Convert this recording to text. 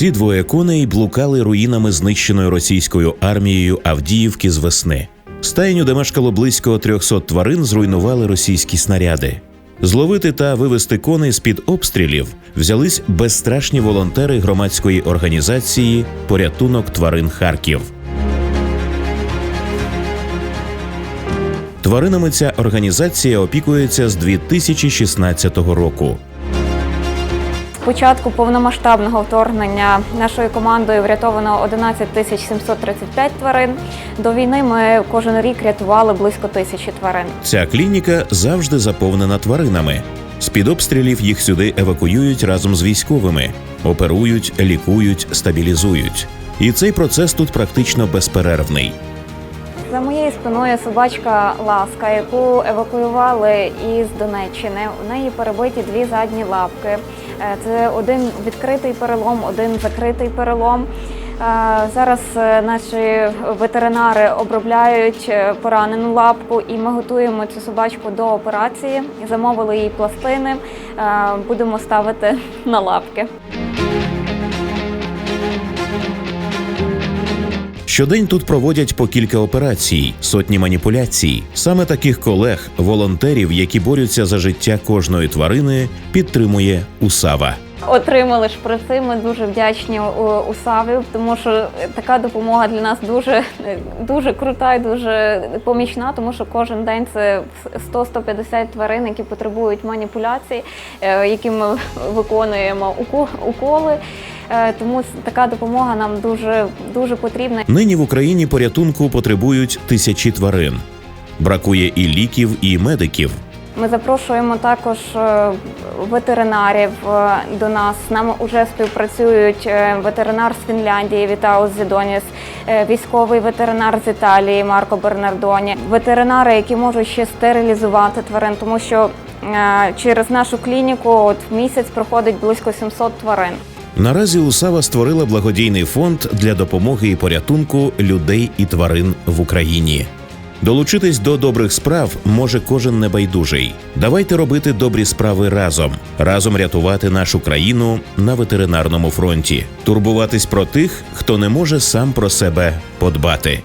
Ці двоє коней блукали руїнами знищеної російською армією Авдіївки з весни. Стайню, де мешкало близько 300 тварин, зруйнували російські снаряди. Зловити та вивести коней з-під обстрілів взялись безстрашні волонтери громадської організації Порятунок тварин Харків. Тваринами ця організація опікується з 2016 року. З початку повномасштабного вторгнення нашою командою врятовано 11 тисяч 735 тварин. До війни ми кожен рік рятували близько тисячі тварин. Ця клініка завжди заповнена тваринами. З-під обстрілів їх сюди евакуюють разом з військовими, оперують, лікують, стабілізують. І цей процес тут практично безперервний. За моєю спиною собачка Ласка, яку евакуювали із Донеччини. У неї перебиті дві задні лапки. Е, Це один відкритий перелом, один закритий перелом. Е, Зараз е, наші ветеринари обробляють поранену лапку, і ми готуємо цю собачку до операції. Замовили їй пластини. Будемо ставити на лапки. Щодень тут проводять по кілька операцій, сотні маніпуляцій. Саме таких колег, волонтерів, які борються за життя кожної тварини, підтримує УСАВА. Отримали шприци. Ми дуже вдячні УСАВі, тому що така допомога для нас дуже, дуже крута і дуже помічна, тому що кожен день це 100-150 тварин, які потребують маніпуляцій, е, які ми виконуємо уко- уколи. Е, Тому така допомога нам дуже дуже потрібна. Нині в Україні порятунку потребують тисячі тварин. Бракує і ліків, і медиків. Ми запрошуємо також е, ветеринарів е, до нас. З нами вже співпрацюють ветеринар з Фінляндії Вітаус Зідоніс, військовий ветеринар з Італії Марко Бернардоні, ветеринари, які можуть ще стерилізувати тварин, тому що через нашу клініку от в місяць проходить близько 700 тварин. Наразі УСАВА створила благодійний фонд для допомоги і порятунку людей і тварин в Україні. Долучитись до добрих справ може кожен небайдужий. Давайте робити добрі справи разом, разом рятувати нашу країну на ветеринарному фронті, турбуватись про тих, хто не може сам про себе подбати.